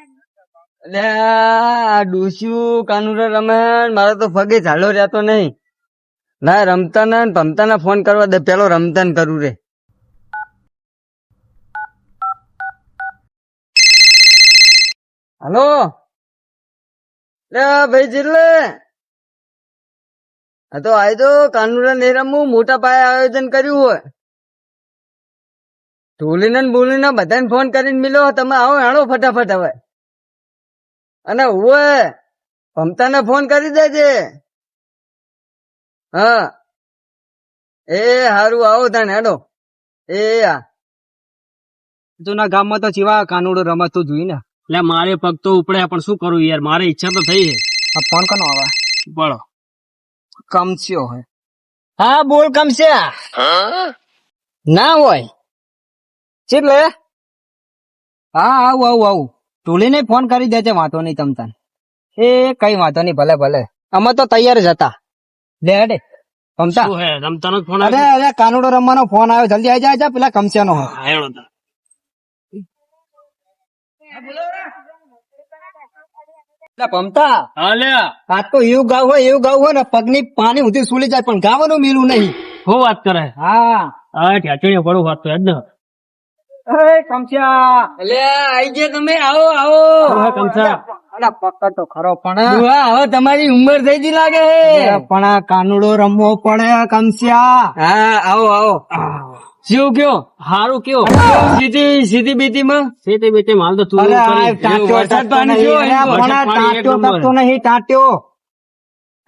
એટલે આ ડોસ્યું કાનુરા રમે મારે તો ફગે ઝાલો રહેતો નહીં. ના, રમતા ને ભમતા ને ફોન કરવા દે. પેલો રમતા ને કરું રે. હલો? લે ભાઈ જીલે હા તો આય તો કાનુરા નહીં રમવું, મોટા પાયે આયોજન કર્યું હોય. ઢોલીને બોલીને બધાને ફોન કરીને મિલો, તમે આવો હેણો ફટાફટ હવે. અને ઓવે ભમતાને ફોન કરી દેજે. હા. એ હારું આવો તાને હેડો. એ આ. જૂના ગામમાં તો ચીવા કાનુડો રમતું જોઈ ને. એટલે મારે પગ તો ઉપડે પણ શું કરું યાર? મારે ઈચ્છા તો થઈ છે. આ ફોન કનો આવે? બોલો. કમસ્યો હોય. હા બોલ કમસ્યા. ના હોય. ચેટલે હા આવું આવું આવું. ટોલીને ફોન કરી દેજે વાંધો નહીં તમતાન એ કઈ વાંધો નહીં ભલે ભલે. અમે તો તૈયાર જ હતા. લે હેડે. કમતા શું હે રમતાનો જ ફોન અરે અરે કાનુડો રમવાનો ફોન આવ્યો. જલ્દી આવી જા પેલા કમસિયાનો હો પમતા. આ તો એવું ગાવ હોય એવું ગાવ હોય ને પગની પાણી સુધી સુલી જાય પણ ગાવાનું મિલું નહીં. હું વાત કરે? હા. હા ઠેચણીએ પડું વાત તો યાદ ને એ કમસિયા એટલે આઈ ગયા તમે આવો આવો. હા, કમસા અલા પકડ તો ખરો પણ. ડોહા, હવે તમારી ઉંમર થઈ ગઈ લાગે. હે પણ આ કાનુડો રમવો પડે કમસ્યા હા આવો આવો. શું કયો? હારું કયો? સીધી સીધી બીતી માં સીધી બીતી માલ તો તું વરસાદ પાણી નહીં. ટાંટ્યો નંબર. ટકતો નહીં ટાંટ્યો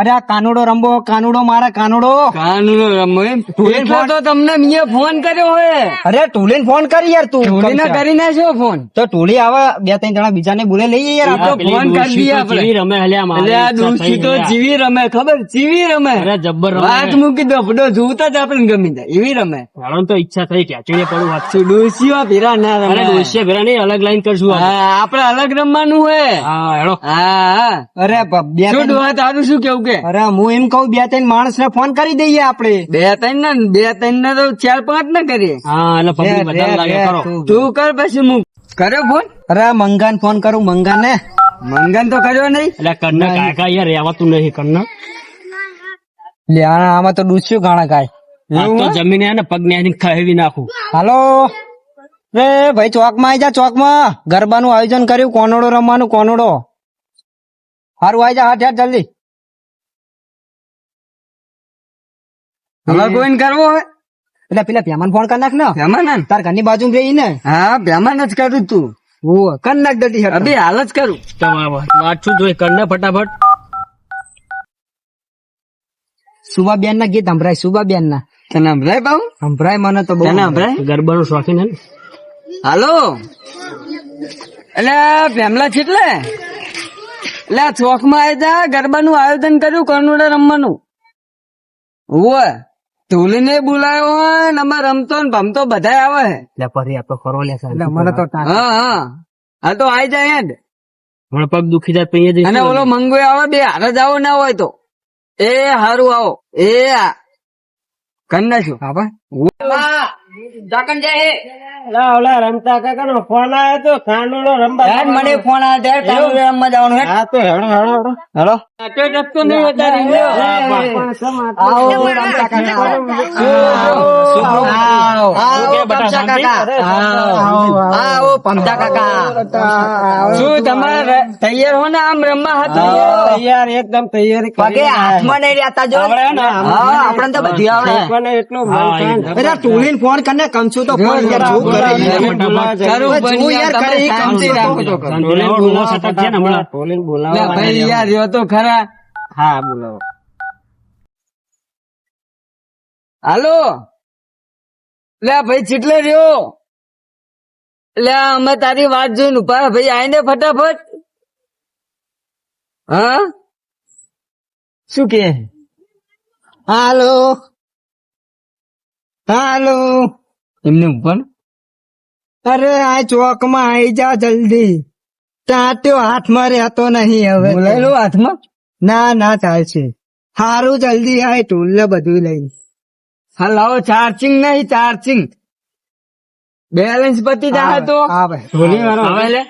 અરે આ કાનુડો રમવો કાનુડો મારે કાનુડો. કાનુડો રમવો એમ? એટલે તો તમને મેં ફોન કર્યો હોય અરે ટુલીન ફોન કરી યાર તું ટુલીને. કરી નાખ્યો ફોન? તો ટુલી આવા બે ત્રણ જણા બીજાને બોલે લઈએ યાર આ તો ફોન કરી દઈએ આપણે. જીવી રમે હલ્યા મારે. આ ઈચ્છા તો જીવી રમે ખબર? જીવી રમે. અરે જબ્બર વાત મૂકી દો ફડો જોતા જ આપણે ગમી જાય. એવી રમે. હાલો તો ઈચ્છા થઈ ઠેચણીએ પડું વાત શું ડોસીઓ ભેરા ના અરે રમે ભેરા નહીં અલગ લાઈન કરશું આપણે. હા આપડે અલગ રમવાનું હે. હા હેડો. હા હા. અરે બ- બે શું વાત આનું શું કેવું કે અરે હું એમ કહું બે ત્રણ માણસ ને ફોન કરી દઈએ આપડે બે ત્રણ ને બે ત્રણ ને તો ચાર પાંચ ને કરીએ. હા એટલે પબ્લિક રે, લાગે કરો તું. કર પછી હું કર્યો ફોન અરે મંગાન ફોન કરું મંગાન. ને મંગન તો કર્યો નહીં? એટલે કરના કાકા યાર રહેવાતું નહીં કરના. લે આમાં તો ડૂસ્યું ગાણા કાય જમીને ને પગ ને ખાવી નાખું. હાલો. રે ભાઈ ચોકમાં આવી જા ચોકમાં ગરબાનું આયોજન કર્યું કોનોડો રમવાનું કોનોડો. હારું આવી જા હાથ હાથ જલ્દી. કોઈ કરવો હોય? એટલે પેલા ભેમાન ફોન કરી નાખ ને ભેમાનંદ તાર ઘરની બાજુ રહી ને. હા ભેમાન જ કરું તું. ઓ કર નાખ દટી અભી હાલ જ કરું. વાત શું જોઈ? કરને ફટાફટ. સુબાબેન ના ગીત સંભળાય સુબાબેન ના તને સંભળાય બાબુ સંભળાય મને તો બહુ સંભળાય. ગરબા નું શોખીન હે હાલો. એટલે ભેમલા છેટલે? એટલે ચોકમાં આવી જા ગરબાનું આયોજન કર્યું કનુડા રમવાનું. હોય ઢોલીને બોલાયો હોય ને અમે રમતો ને ભમતો બધા આવે. હે એટલે ફરી આપડે ફરવા લે એટલે મને તો હા હા. હા તો આઈ જાય જ મને પગ દુખી જાય પૈયે અને ઓલો મંગો આવે બે હારે જ આવો ના હોય તો. એ હારું આવો. એ આ. કરી નાખ્યું હા રમતા કાકા નો ફોન આવ્યો તો કાનુડો રમવા હેડ મને ફોન આવે ત્યારે કાનુડા રમવા જવાનું હેડ હા તો હેડો હેડો હેડો. હેલો? આટો નહીં વધારી. આવો રમતા કાકા. આવો આવો પમચા કાકા આવો પમચા કાકા શું તમારે તૈયાર હો ને આમ રમવા હતું તૈયાર એકદમ તૈયારી પગે હાથમાં નહીં રહેતા જો હા તો બધી આવડે એટલું અરે ટોલીને ફોન કરીને કમશું તો ફોન યાર શું કરે જો યાર યાર, કરે કમસી રાખો. રાખો. લે ભાઈ યાર રહ્યો તો ખરા હા બોલાવો હાલો લે ભાઈ ચીટલે રહ્યો. લે અમે તારી વાત જોઈને ઊભા ભાઈ આઈને ફટાફટ. હા? શું કે? હાલો. હાલો. એમને ઉપર અરે આ ચોકમાં આવી જા જલ્દી. ટાટ્યો હાથમાં રહેતો નહીં હવે. બોલાય લો હાથમાં? ના ના ચાલશે હારું જલ્દી આય ટૂલ બધું લઈ હા લાવો ચાર્જિંગ નહીં ચાર્જિંગ બેલેન્સ પતી જાય તો? આવે. ધોની વાળો આવે લે.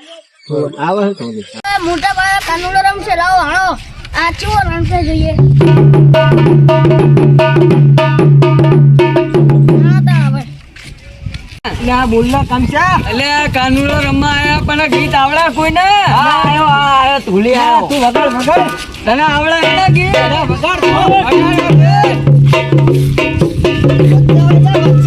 આવે. મોટા પાયે કાનુડો રમશે લાવો હાણો આ ચો રમશે જોઈએ. કાનુડો રમવા આયા પણ ગીત આવડે કોઈને? હા આયો આ આયો ધૂલી આયો. તું વગાડ વગાડ. તને આવડે ગીત? વગાડ. અલ્યા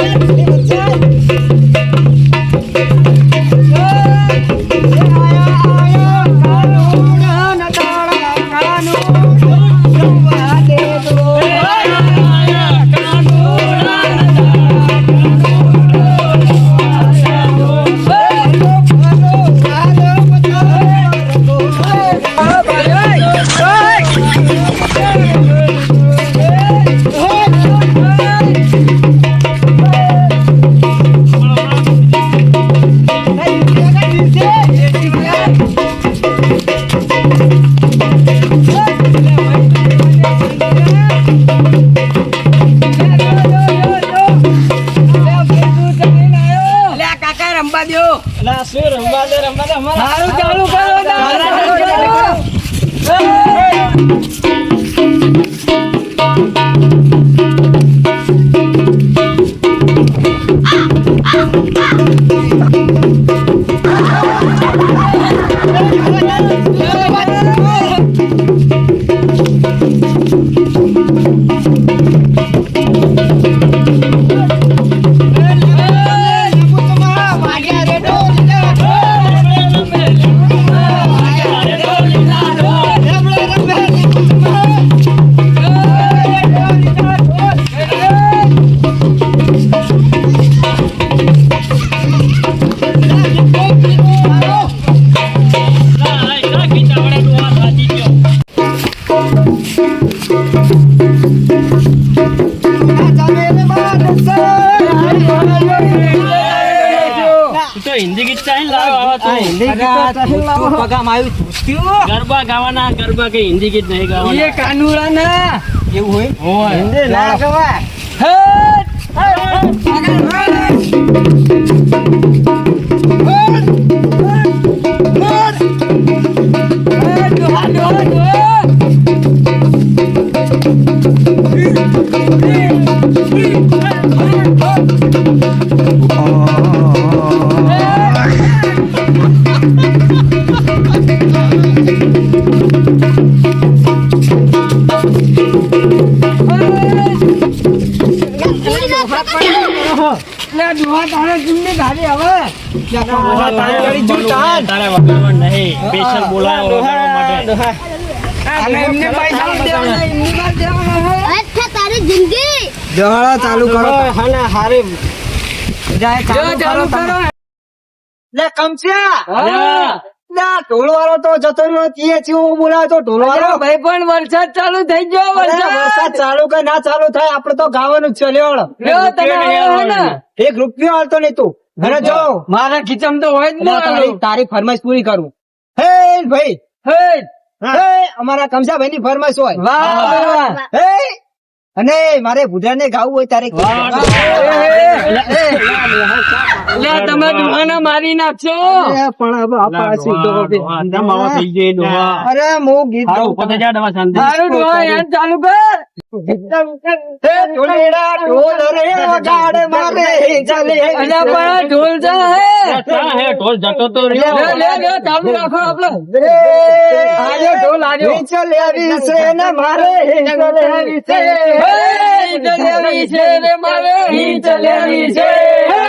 એટલે શું રમવા દે રમવા દે સારું ચાલુ કરો હિન્દી ગીત ચાહી લાવો. આવા તો પગામ આવ્યું ધૂત્યું ગરબા ગાવાના ગરબા કે હિન્દી ગીત નહીં એ કાનુરા ના એવું હોય? હોય. હિન્દી ના ગવાય. તારે માટે. અચ્છા તારી જિંદગી. દોડા ચાલુ કરો. હારે જાય ચાલુ કરો લે કમસ્યા. હા. લે ઢોલ વાળો તો જતો નથી તીએ ચેવું બોલાવે તો ઢોલ વાળો ભાઈ પણ વરસાદ ચાલુ થઈ ગયો વરસાદ ચાલુ કે ના ચાલુ થાય આપડે તો ગાવાનું છે હે ને? એક રૂપિયો હાલતો નહીં તું અને જો મારા ખીચમ તો હોય જ તારી તારી ફરમાઈશ પૂરી કરું હે ભાઈ હે હે અમારા કમસા ભાઈ ની ફરમાઈશ હોય વાહ. હે અને મારે ગુજરાત ગાવું હોય તારે લે તમે ડોહાના મારી નાખશો. પણ હવે. થઈ અરે ગીત હારો ઉપર જા શાંતિ. ચાલુ કર. ઢોલ રે વગાડ મારે ચાલે. અલ્યા પણ આ ઢોલ છે હે. ક્યાં હે ઢોલ જતો તો લે રહ્યો. લે લે ચાલુ રાખો આપડે. ઢોલ આજો મારે ચાલે છે. હે, ચલેવી છે રે મારે હી છે.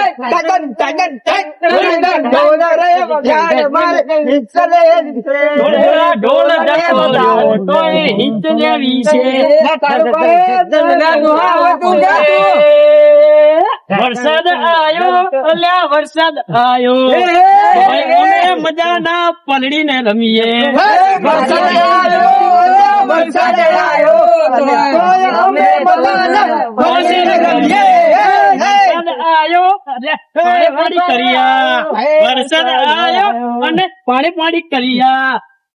જા તું. વરસાદ આયો અલ્યા વરસાદ આયો મજા ના મજાના પલડીને રમીએ વરસાદ આયો, વરસાદ આયો, અમે બધાના પહોંચીને ગમીએ. વરસાદ આયો? પાણી પાણી કર્યા. વરસાદ આયો અને પાણી પાણી કર્યા.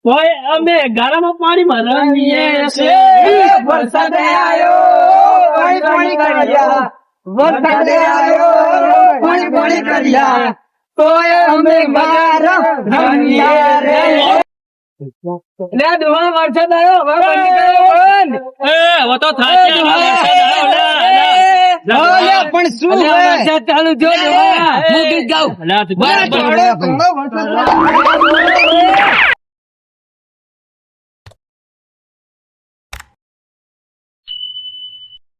તોય અમે ગાળામાં પાણી ભરાવીએ છે વરસાદ આયો, પાણી પાણી કર્યા. વરસાદ આયો, પાણી પાણી કર્યા. અમે મારા રે. વરસાદ આવ્યો હવે બંધ કરો બંધ એ, તો થાશે, હવે વરસાદ આવ્યો, લે, લે. અલ્યા, પણ શું? ચાલુ દુહા હું ગીત ગાઉં.